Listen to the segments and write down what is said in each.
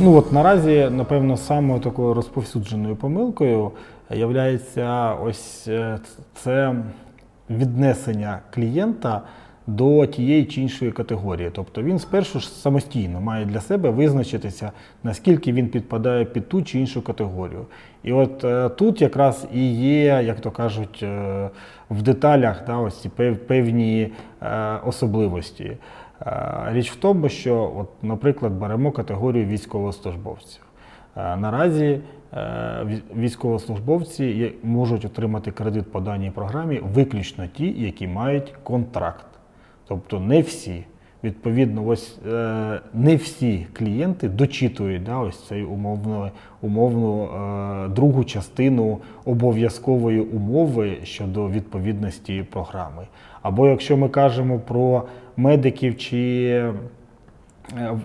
Ну от наразі, напевно, самою такою розповсюдженою помилкою є ось е, це віднесення клієнта до тієї чи іншої категорії. Тобто він спершу ж самостійно має для себе визначитися, наскільки він підпадає під ту чи іншу категорію. І от е, тут якраз і є, як то кажуть, е, в деталях да, ось ці певні особливості. Е, Річ в тому, що, от, наприклад, беремо категорію військовослужбовців. Е, Наразі е, військовослужбовці можуть отримати кредит по даній програмі виключно ті, які мають контракт. Тобто не всі. Відповідно, ось не всі клієнти дочитують да, ось цей умовну е, другу частину обов'язкової умови щодо відповідності програми. Або якщо ми кажемо про медиків чи е,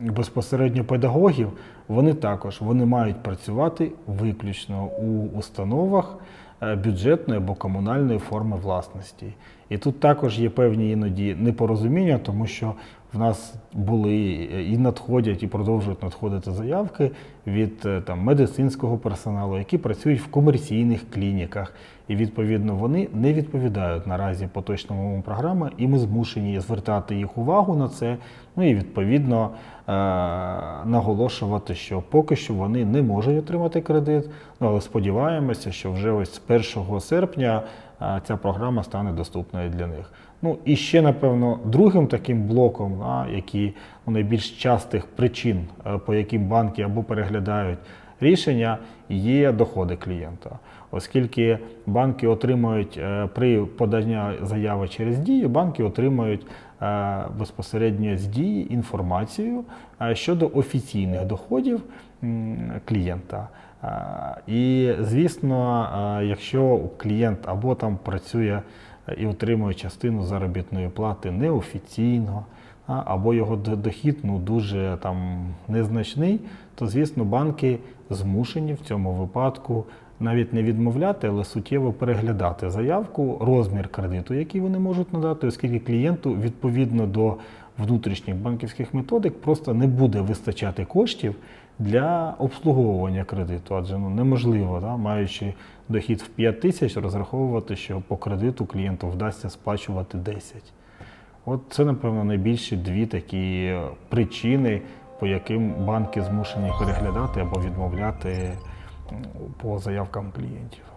безпосередньо педагогів, вони також вони мають працювати виключно у установах е, бюджетної або комунальної форми власності. І тут також є певні іноді непорозуміння, тому що в нас були і надходять, і продовжують надходити заявки від е, там, медицинського персоналу, які працюють в комерційних клініках. І відповідно вони не відповідають наразі поточному програми, і ми змушені звертати їх увагу на це. Ну і відповідно е, наголошувати, що поки що вони не можуть отримати кредит. Ну але сподіваємося, що вже ось з 1 серпня ця програма стане доступною для них. Ну і ще напевно другим таким блоком, а, які ну, найбільш частих причин, е, по яким банки або переглядають рішення, є доходи клієнта. Оскільки банки отримують е, при поданні заяви через дію, банки отримують е, безпосередньо з дії інформацію е, щодо офіційних доходів клієнта. І звісно, якщо клієнт або там працює і отримує частину заробітної плати неофіційно, або його дохід ну, дуже там незначний, то звісно банки змушені в цьому випадку навіть не відмовляти, але суттєво переглядати заявку, розмір кредиту, який вони можуть надати, оскільки клієнту відповідно до внутрішніх банківських методик просто не буде вистачати коштів для обслуговування кредиту, адже ну неможливо, да, маючи дохід в 5 тисяч, розраховувати, що по кредиту клієнту вдасться сплачувати 10. От це, напевно, найбільші дві такі причини, по яким банки змушені переглядати або відмовляти по заявкам клієнтів.